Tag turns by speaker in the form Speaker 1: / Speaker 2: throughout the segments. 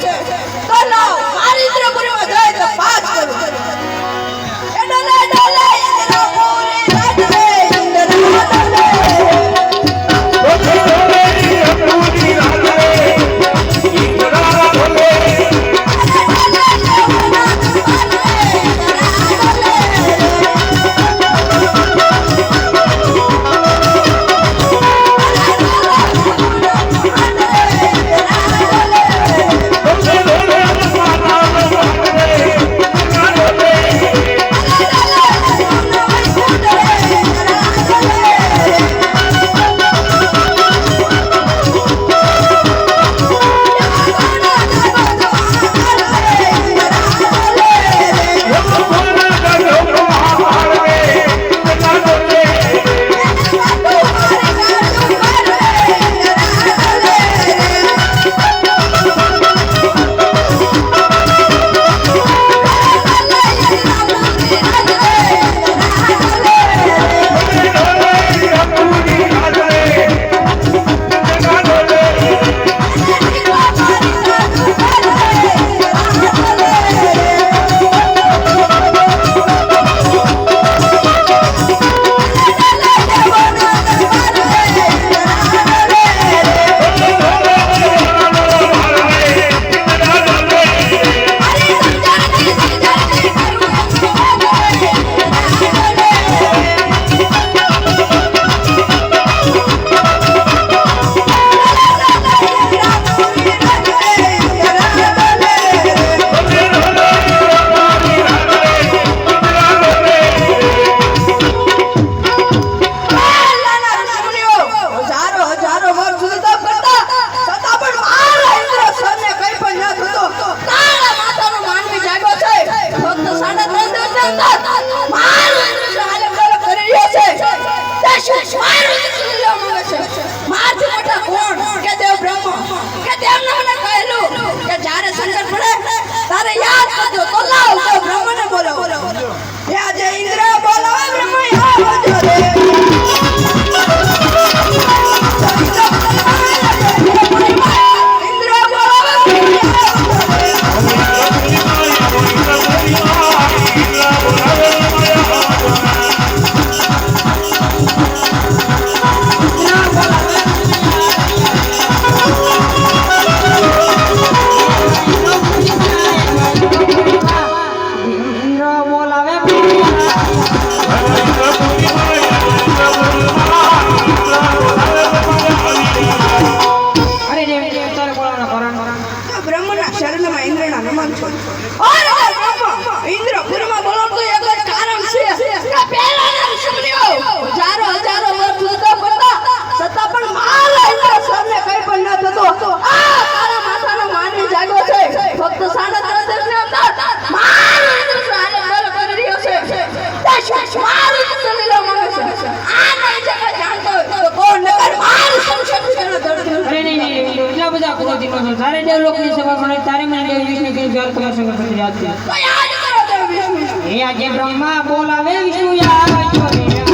Speaker 1: 对对。હનુમાન છે. ઇન્દ્ર પુરમાં બોલો તો એક જ કારણ છે કે પહેલાના ઋષભદેવો હજારો હજારો વર્ષ જુદા પડતા, છતાં પણ મારા ઇન્દ્ર સરને કઈ પણ ન થતો. આ તારા માથાનો માનવી જાગ્યો છે. ફક્ત સાડા ત્રણ દિવસની અંદર મારો ઇન્દ્ર આને બળ કરી રહ્યો છે. મારું ઇન્દ્ર લીલા માંગે છે. આ નહીં છે કે જાણતો હોય તો કોણ નકર મારું સંશય છે દર્દ
Speaker 2: અરે નહીં નહીં નહીં, એટલા બધા કુદરતી તારે દેવ લોકની સેવા કરે તારે મને દેવ વિષ્ણુ કે જ્યારે તમારા સંગ છે
Speaker 1: તો કરો દેવ વિષ્ણુ
Speaker 2: હે આજે બ્રહ્મા બોલાવે વિષ્ણુ યાદ.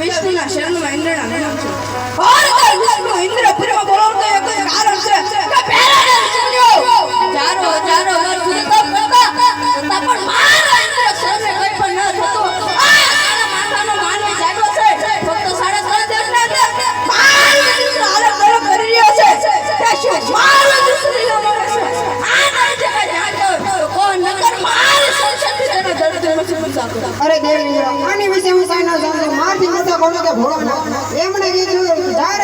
Speaker 1: વિષ્ણુના શરણમાં વિષ્ણુ ઇન્દ્રપુરમાં બોલાવતો એક કારણ છે કે પડતા પણ મારા ઇન્દ્ર સરને કંઈ પણ ન થતું
Speaker 3: અરે દેવી, આની વિશે હું કાંઈ ન જાણતો મારથી મોટા કોનો કે ભોળો એમણે કીધું જ્યારે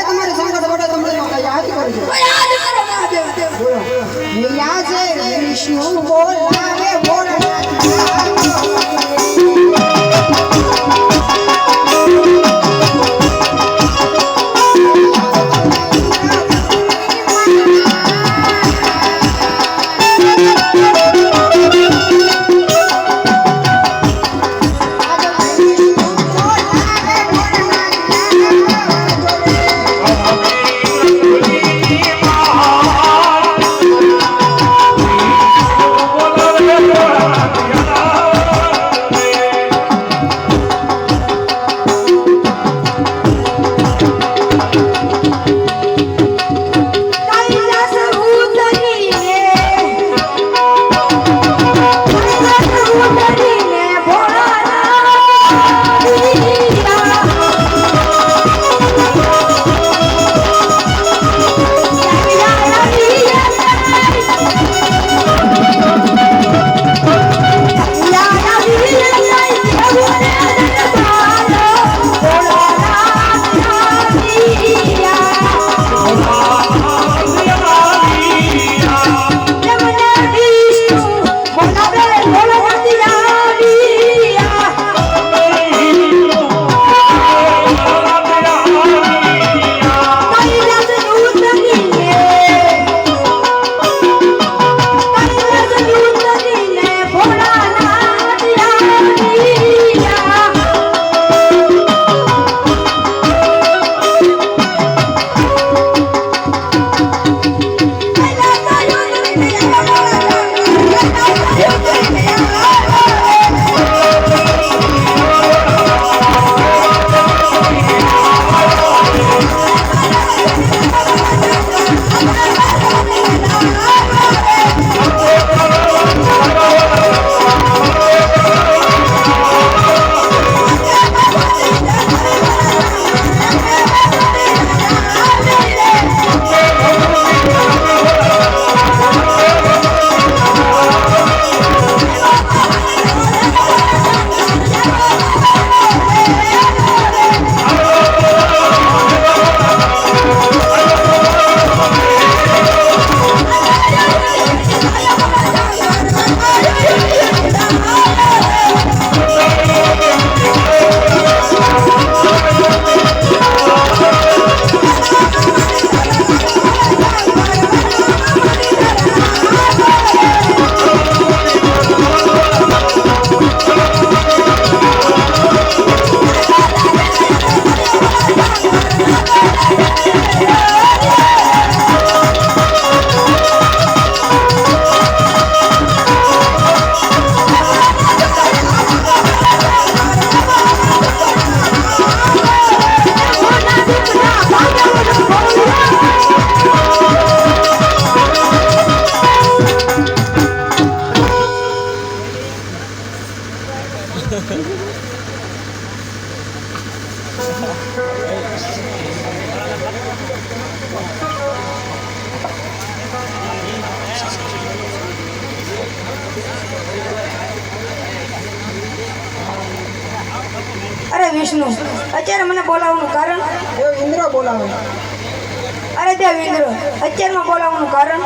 Speaker 4: બોલાવવાનું કારણ?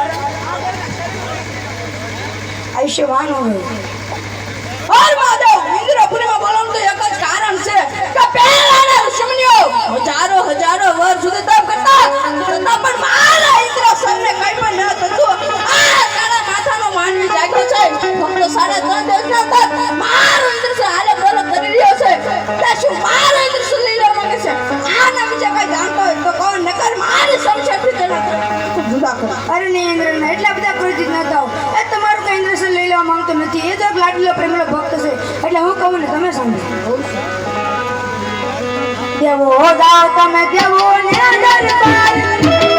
Speaker 4: આયુષ્યવાન હોય. માનવી જાગ્યો છે. મારો ઇન્દ્ર હાલે માંગે છે? આના વિશે કઈ જાણતો હોય તો કોણ નકર મારે જુદા કરો. અરે નહીં ઇન્દ્ર એટલા બધા પરિચિત નતા થાવ એ તમારું કઈ ઇન્દ્ર લઈ લેવા માંગતો નથી. એ તો એક લાડલો પ્રેમનો ભક્ત છે. એટલે હું કહું ને, તમે સમજો. દેવો દાવ તમે દેવો ને દરબાર